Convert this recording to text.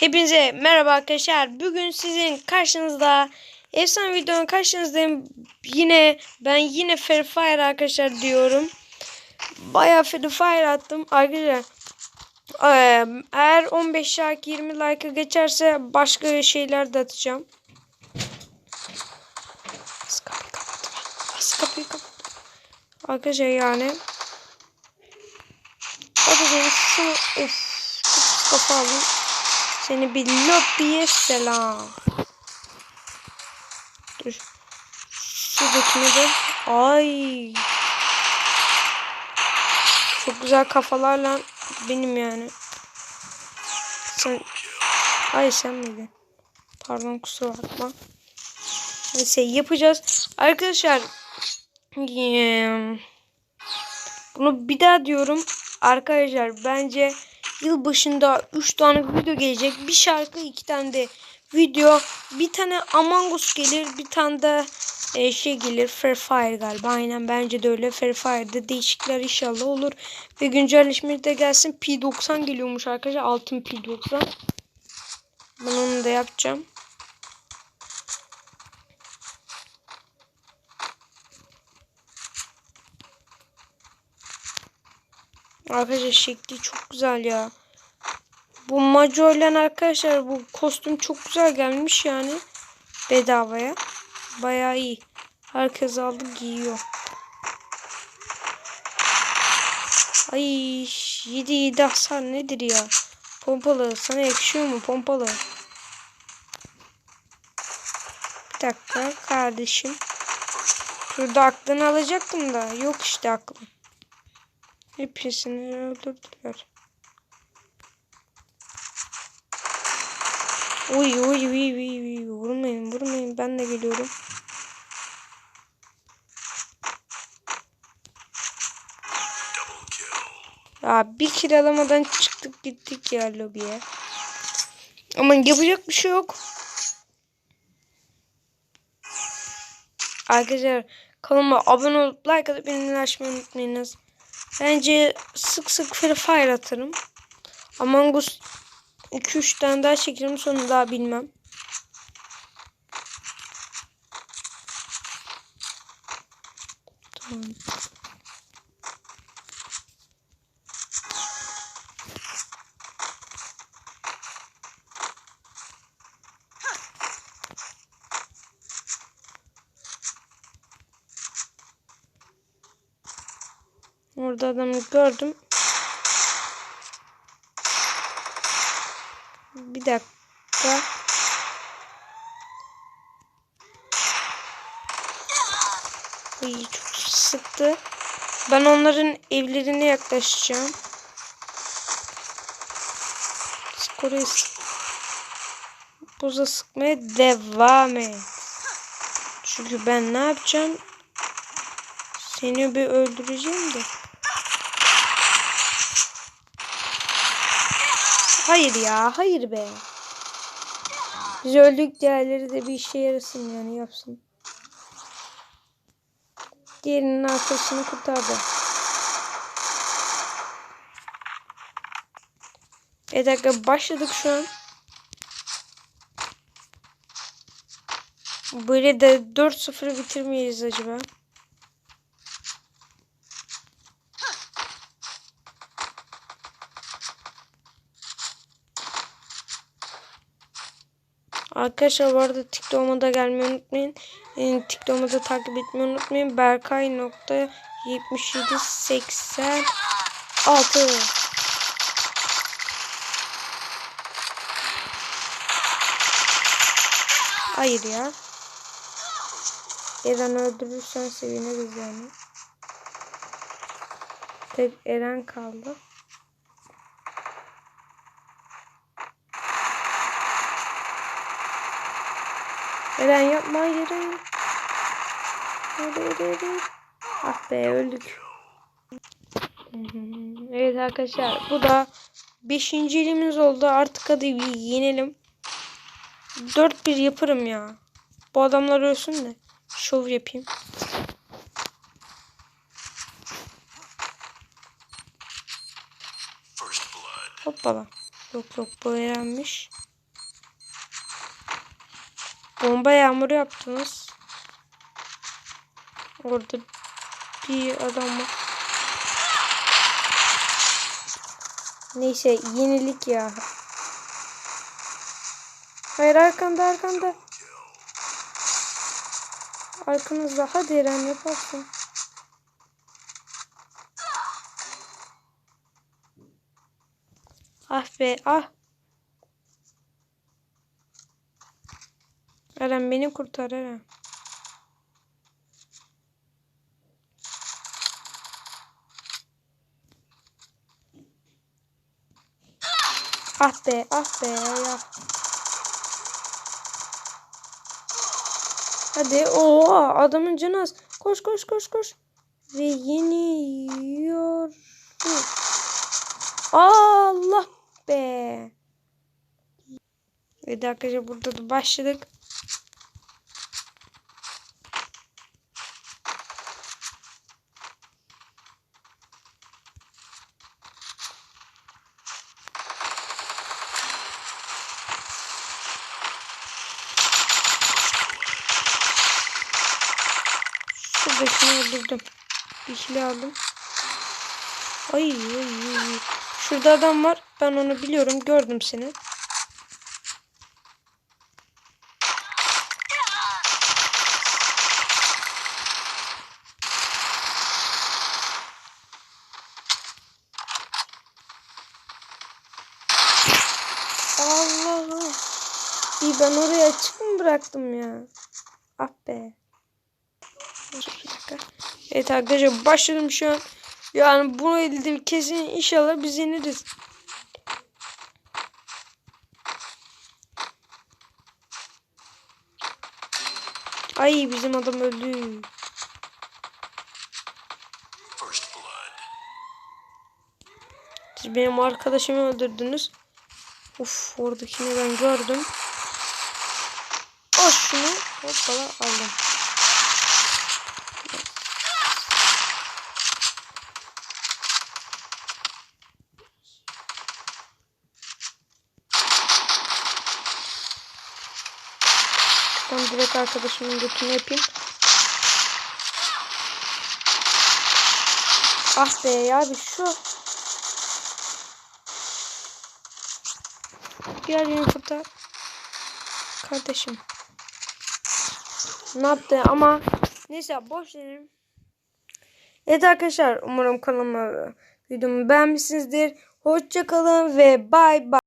Hepinize merhaba arkadaşlar. Bugün sizin karşınızda efsane videonun karşınızdayım. Yine ben yine Free Fire arkadaşlar diyorum. Bayağı Free Fire attım arkadaşlar. Eğer 15 like 20 like geçerse başka şeyler de atacağım. Bas kapıyı kapat. Bas kapıyı. Arkadaşlar yani. Hadi beni şu of. Kafa alayım. Seni bir lobiye selam. Dur. Şuradakine de. Ay. Çok güzel kafalarla benim yani. Sen. Ay sen miydin? Pardon kusura bakma. Neyse yapacağız. Arkadaşlar. Bunu bir daha diyorum. Arkadaşlar bence yılbaşında 3 tane video gelecek. Bir şarkı, iki tane de video. Bir tane Among Us gelir, bir tane de e, şey gelir. Free Fire galiba. Aynen bence de öyle. Free Fire'da değişiklikler inşallah olur. Ve güncelleşme de gelsin. P90 geliyormuş arkadaşlar. Altın P90. Ben onu da yapacağım. Arkadaşlar şekli çok güzel ya. Bu Majo'yla arkadaşlar bu kostüm çok güzel gelmiş yani. Bedavaya. Bayağı iyi. Herkes aldı giyiyor. Ay 7 7 hasar nedir ya? Pompalı sana yakışıyor mu pompalı? Bir dakika kardeşim. Şurada aklını alacaktım da yok işte aklım. Hepsini öldürdüler. Uy uy uy uy uy vurmayın vurmayın ben de geliyorum. Ya bir kill alamadan çıktık gittik ya lobiye. Ama yapacak bir şey yok. Arkadaşlar kanalıma abone olup like atıp benimle açmayı unutmayınız. Bence sık sık Free Fire atarım. Among Us 2-3 tane daha çekerim sonra daha bilmem. Tamam. Orada adamı gördüm. Bir dakika. Ay çok sıktı. Ben onların evlerine yaklaşacağım. Skoru Buza sıkmaya devam et. Çünkü ben ne yapacağım? Seni bir öldüreceğim de. Hayır ya, hayır be. Biz öldük diğerleri de bir işe yarasın yani yapsın. Diğerinin arkasını kurtardı. Bir dakika başladık şu an. Böyle de 4-0 bitirmeyiz acaba. Arkadaşlar bu arada TikTok'uma da gelmeyi unutmayın. Yani TikTok'umu da takip etmeyi unutmayın. Berkay nokta 7786 Hayır ya. Eren öldürürsen seviniriz yani. Tek Eren kaldı. Eren yapma. Hadi hadi hadi. Ah be öldük. Evet arkadaşlar bu da 5. elimiz oldu. Artık hadi bir yenelim. 4-1 yaparım ya. Bu adamlar ölsün de. Şov yapayım. Hoppala. Yok yok bu Eren'miş. Bomba yağmuru yaptınız. Orada bir adam var. Neyse yenilik ya. Hayır arkanda arkanda. Arkanızda. Hadi Eren yaparsın. Ah be ah. Eren beni kurtar Eren. Ah be ah be ya. Hadi o adamın canı az. Koş koş koş koş. Ve yeniyoruz. Allah be. Ve de arkadaşlar burada da başladık. Şuradakini öldürdüm. Bir kilo aldım. Ay, ay, ay. Şurada adam var. Ben onu biliyorum. Gördüm seni. Allah'ım. İyi ben oraya açık mı bıraktım ya? Ah be. Evet arkadaşlar başladım şu an. Yani bunu elde kesin inşallah biz yeniriz. Ay bizim adam öldü. Siz benim arkadaşımı öldürdünüz. Uf oradakini ben gördüm. Al şunu. Hoppala aldım. Ben direkt arkadaşımın götünü yapayım. Ah be ya bir şu. Beni kurtar. Kardeşim. Ne yaptı ama neyse boş verin. Evet arkadaşlar umarım kanalıma videomu beğenmişsinizdir. Hoşçakalın ve bay bay.